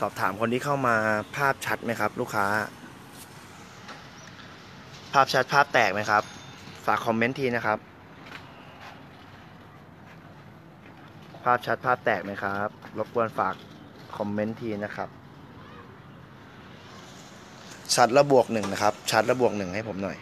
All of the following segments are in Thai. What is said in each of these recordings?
สอบถามคนที่เข้ามาภาพชัดไหมครับ ลูกค้า ภาพชัดภาพแตกไหมครับ ฝากคอมเมนต์ทีนะครับ ภาพชัดภาพแตกไหมครับ รบกวนฝากคอมเมนต์ทีนะครับ ชัดและบวกหนึ่งนะครับ ชัดและบวกหนึ่งให้ผมหน่อย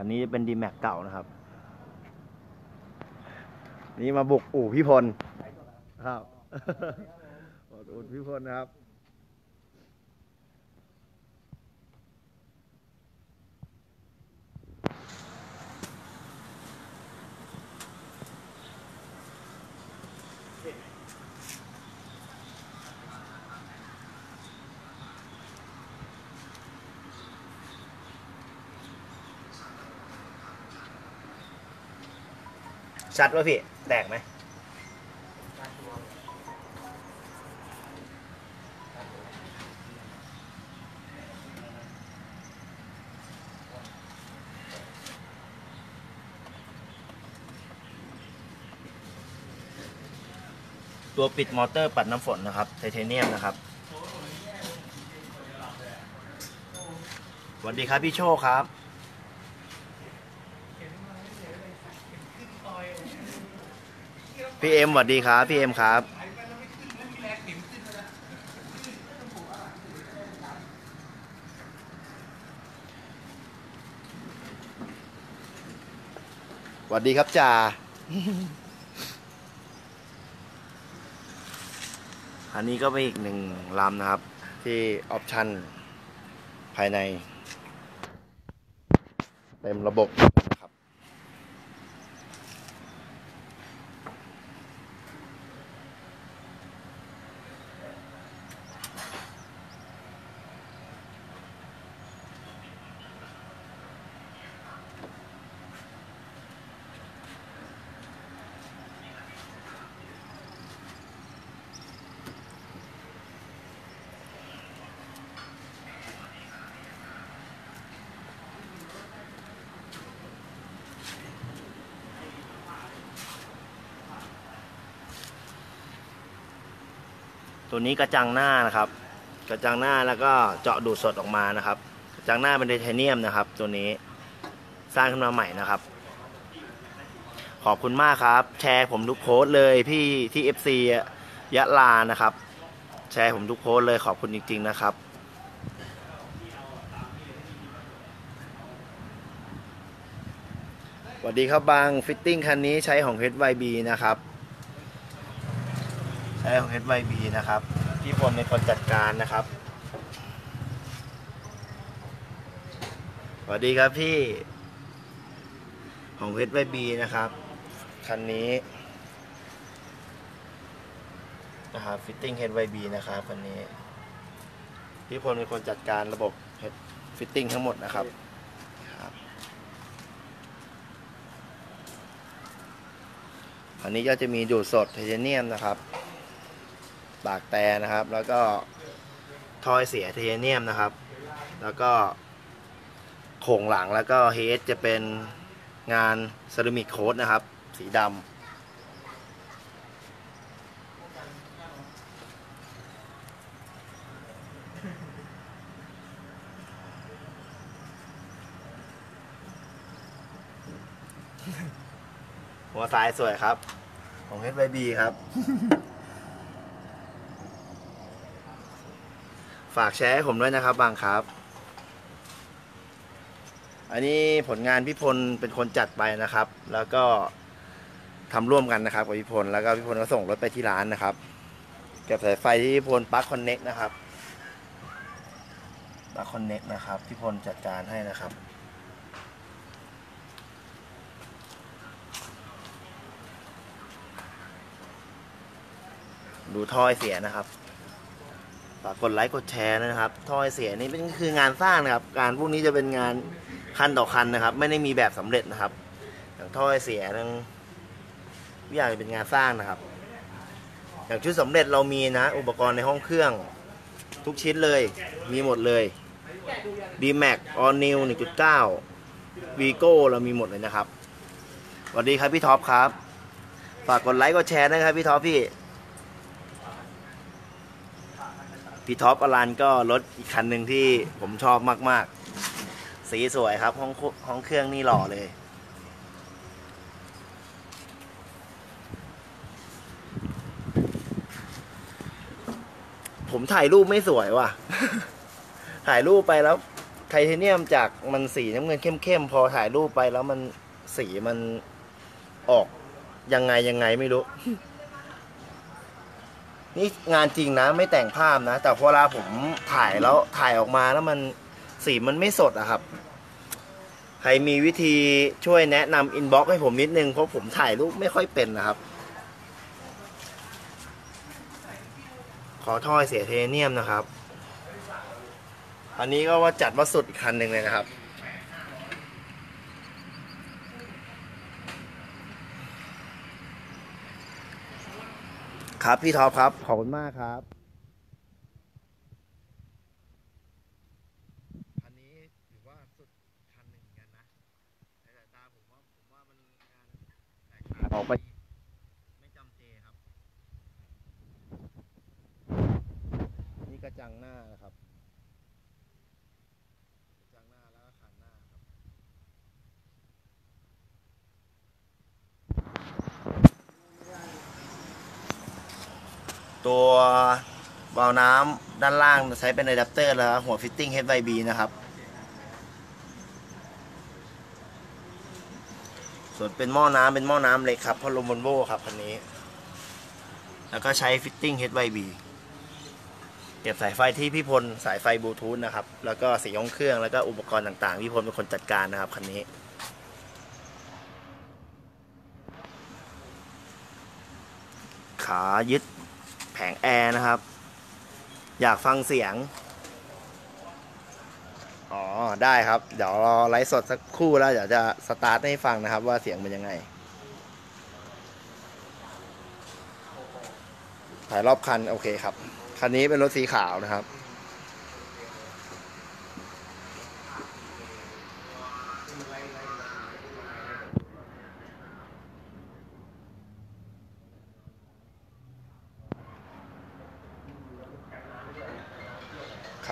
อันนี้เป็นดีแม็กเก่านะครับ นี่มาบุกอู่พี่พลครับอู่พี่พลนะครับ ชัดป่ะพี่ แตกไหมตัวปิดมอเตอร์ปัดน้ำฝนนะครับไทเทเนียมนะครับสวัสดีครับพี่โชคครับ พี่เอ็มสวัสดีครับพี่เอ็มครับ สวัสดีครับจ่าอันนี้ก็เป็นอีกหนึ่งลำนะครับ ที่ออปชั่นภายใน เต็มระบบ ตัวนี้กระจังหน้านะครับ กระจังหน้าแล้วก็เจาะดูดสดออกมานะครับ กระจังหน้าเป็นไทเทเนียมนะครับ ตัวนี้สร้างขึ้นมาใหม่นะครับ ขอบคุณมากครับ แชร์ผมทุกโพสต์เลยพี่ที่ FC ยะลานะครับ แชร์ผมทุกโพสต์เลยขอบคุณจริง ๆ นะครับสวัสดีครับบางฟิตติ้งคันนี้ใช้ของ HYB นะครับ ใช้ของ HYB นะครับพี่พลเป็นคนจัดการนะครับสวัสดีครับพี่ของ HYB นะครับคันนี้นะครับฟิตติ้ง HYB นะครับคันนี้พี่พลเป็นคนจัดการระบบฟิตติ้งทั้งหมดนะครับครับอันนี้ก็จะมีดูดสดไทเทเนียมนะครับ ปากแต่นะครับ แล้วก็ทอยเสียเทเนียมนะครับ แล้วก็โครงหลังแล้วก็เฮดจะเป็นงานเซรามิกโค้ดนะครับ สีดำหัวซ้ายสวยครับ ของ HYB ครับ ฝากแชร์ให้ผมด้วยนะครับบางครับ อันนี้ผลงานพี่พลเป็นคนจัดไปนะครับ แล้วก็ทำร่วมกันนะครับกับพี่พลแล้วก็พี่พลก็ส่งรถไปที่ร้านนะครับเก็บสายไฟที่พี่พลปลั๊กคอนเน็กนะครับปลั๊กคอนเน็กนะครับพี่พลจัดการให้นะครับดูท่อเสียนะครับ ฝากกดไลค์กดแชร์นะครับท่อไอเสียนี่เป็นคืองานสร้างนะครับ การพวกนี้จะเป็นงานคันต่อคันนะครับ ไม่ได้มีแบบสำเร็จนะครับอย่างท่อไอเสียทั้งทุกอย่างเป็นงานสร้างนะครับ อย่างชุดสำเร็จเรามีนะ อุปกรณ์ในห้องเครื่อง ทุกชิ้นเลยมีหมดเลย d m a x All New 1.9 Vigo เรามีหมดเลยนะครับสวัสดีครับพี่ท็อปครับ ฝากกดไลค์กดแชร์นะครับพี่ท็อปพี่ พี่ท็อปอลันก็รถอีกคันหนึ่งที่ผมชอบมาก ๆ สีสวยครับ ห้องห้องเครื่องนี่หล่อเลยผมถ่ายรูปไม่สวยว่ะ ถ่ายรูปไปแล้ว ไทเทเนียมจากมันสีน้ำเงินเข้มๆ พอถ่ายรูปไปแล้วมันสีมันออกยังไงยังไงไม่รู้ นี่งานจริงนะไม่แต่งภาพนะ แต่เวลาผมถ่ายแล้วถ่ายออกมาแล้วมันสีมันไม่สดอะครับ ใครมีวิธีช่วยแนะนำอินบ็อกให้ผมนิดนึง เพราะผมถ่ายรูปไม่ค่อยเป็นนะครับ ขอถ้อยเสียเทเนียมนะครับ อันนี้ก็ว่าจัดว่าสุดอีกคันหนึ่งเลยนะครับ ครับพี่ท็อปครับ ขอบคุณมากครับคันนี้ถือว่าสุดคันหนึ่งเหมือนกันนะในสายตาผมว่าผมว่ามันงานแตกต่างออกไปไม่จำเจครับ นี่กระจังหน้านะครับ กระจังหน้าแล้วก็คันหน้าครับ ตัววาล์วน้ำด้านล่างใช้เป็นอะแดปเตอร์แล้วหัวฟิตติ้ง HYB นะครับ ส่วนเป็นหม้อน้ำเป็นหม้อน้ำเล็กครับเพราะลมบนโวครับคันนี้ แล้วก็ใช้ฟิตติ้ง HYB เก็บสายไฟที่พี่พลสายไฟบลูทูธนะครับ แล้วก็สีห้องเครื่องแล้วก็อุปกรณ์ต่างๆ พี่พลเป็นคนจัดการนะครับคันนี้ขายึด งแอร์นะครับ อยากฟังเสียง อ๋อ ได้ครับ เดี๋ยวรอไลฟ์สดสักครู่แล้ว เดี๋ยวจะสตาร์ทให้ฟังนะครับว่าเสียงเป็นยังไง ถ่ายรอบคัน โอเคครับ คันนี้เป็นรถสีขาวนะครับ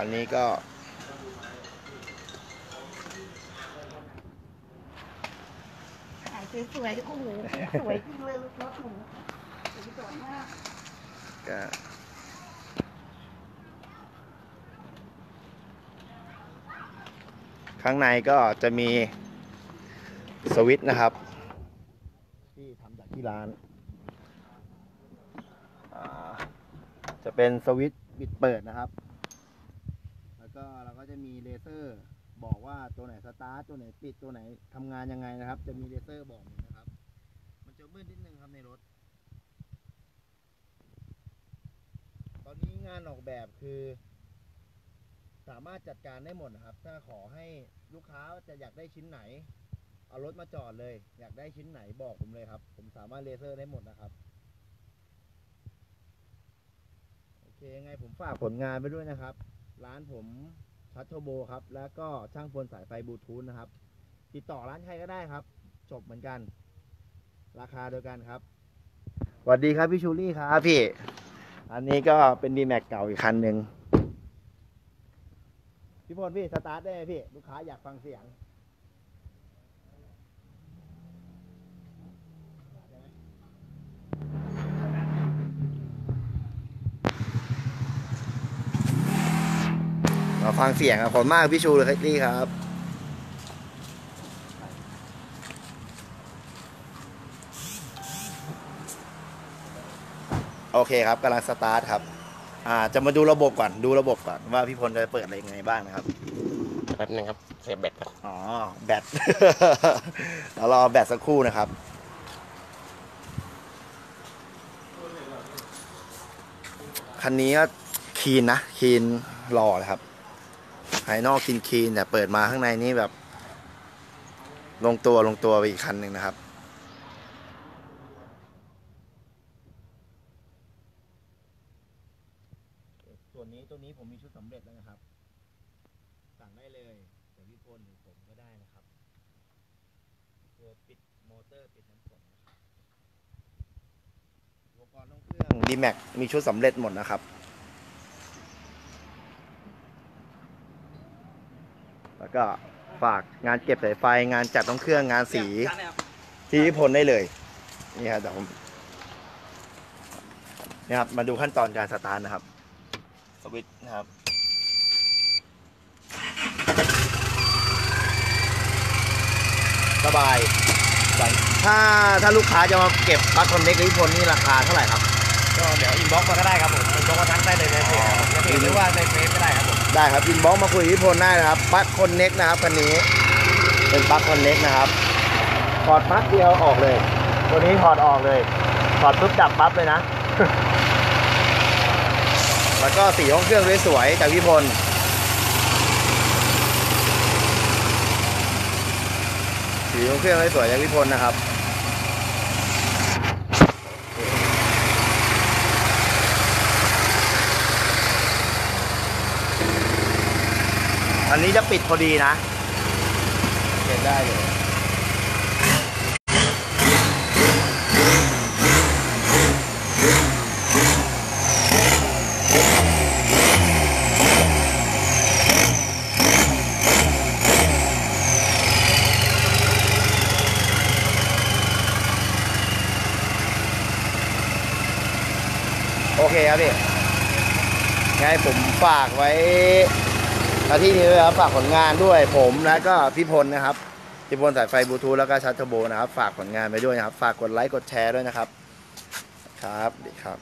คันนี้ก็ขายสวยๆโอ้โหสวยจริงเลยรถหนูสวยมาก ก็ข้างในก็จะมีสวิตช์นะครับ ที่ทำจากที่ร้านอ่าจะเป็นสวิตช์ปิดเปิดนะครับ ก็จะมีเลเซอร์บอกว่าตัวไหนสตาร์ทตัวไหนปิดตัวไหนทำงานยังไงนะครับ จะมีเลเซอร์บอกนะครับ มันจะมืดนิดนึงครับในรถ ตอนนี้งานออกแบบคือ สามารถจัดการได้หมดนะครับ ถ้าขอให้ลูกค้าจะอยากได้ชิ้นไหน เอารถมาจอดเลย อยากได้ชิ้นไหนบอกผมเลยครับ ผมสามารถเลเซอร์ได้หมดนะครับโอเคยังไงผมฝากผลงานไปด้วยนะครับ ร้านผม ชัดโทโบครับ แล้วก็ช่างพลสายไฟบลูทูธนะครับ ติดต่อร้านใครก็ได้ครับ จบเหมือนกัน ราคาเดียวกันครับสวัสดีครับพี่ชูรี่ครับพี่ อันนี้ก็เป็นดีแม็กเก่าอีกคันหนึ่งพี่พลพี่สตาร์ทได้ไหมพี่ ลูกค้าอยากฟังเสียง มาฟังเสียงครับขอบคุณมากพี่ชูเลยครับพี่ครับโอเคครับกำลังสตาร์ทครับ อ่า จะมาดูระบบก่อน ดูระบบก่อนว่าพี่พลจะเปิดอะไรยังไงบ้างนะครับ แป๊บนึงครับเสียบแบตครับอ๋อ แบตเดี๋ยวรอแบตสักครู่นะครับ คันนี้ก็คีนนะ คีนหล่อเลยครับ ภายนอกคินคีนแต่เปิดมาข้างในนี้แบบ ลงตัวลงตัวไปอีกคันหนึ่งนะครับ ส่วนนี้ตัวนี้ผมมีชุดสำเร็จแล้วนะครับ สั่งได้เลยแต่พี่พลหรือผมก็ได้นะครับ ตัวปิดมอเตอร์ปิดน้ำฝนนะคอุปกรณ์ต้องเครื่องดีแม็กมีชุดสำเร็จหมดนะครับ แล้วก็ฝากงานเก็บสายไฟงานจัดต้องเครื่องงานสีที่พี่พลได้เลย นี่ครับเดี๋ยวผมนี่ครับมาดูขั้นตอนการสตาร์ทนะครับ สวิตช์นะครับสบาย ถ้าถ้าลูกค้าจะมาเก็บปลั๊กคอนเน็กกับพี่พลนี่ราคาเท่าไหร่ครับ ก็เดี๋ยวอินบ็อกมาก็ได้ครับผมอินบ็อกมาทักได้เลยในเพจครับผมในเพจหรือว่าในเฟซก็ได้ครับผม ได้ครับอินบ็อกมาคุยกับพี่พลได้นะครับปลั๊กคอนเน็กนะครับคันนี้ เป็นปลั๊กคอนเน็กนะครับถอดปลั๊กเดียวออกเลย ตัวนี้ถอดออกเลยถอดปุ๊บดับปั๊บเลยนะ แล้วก็สีห้องเครื่องสวยๆจากพี่พลสีห้องเครื่องสวยๆจากพี่พลนะครับ นนี้จะปิดพอดีนะเปิดได้เลยโอเคครับพี่ไงผมฝากไว้ หน้าที่นี้ด้วยครับฝากผลงานด้วยผมแล้วก็พี่พลนะครับพี่พลสายไฟบลูทูธแล้วก็ชัตเทอร์โบนะครับ ฝากผลงานไปด้วยนะครับ ฝากกดไลค์กดแชร์ด้วยนะครับ ครับดีครับ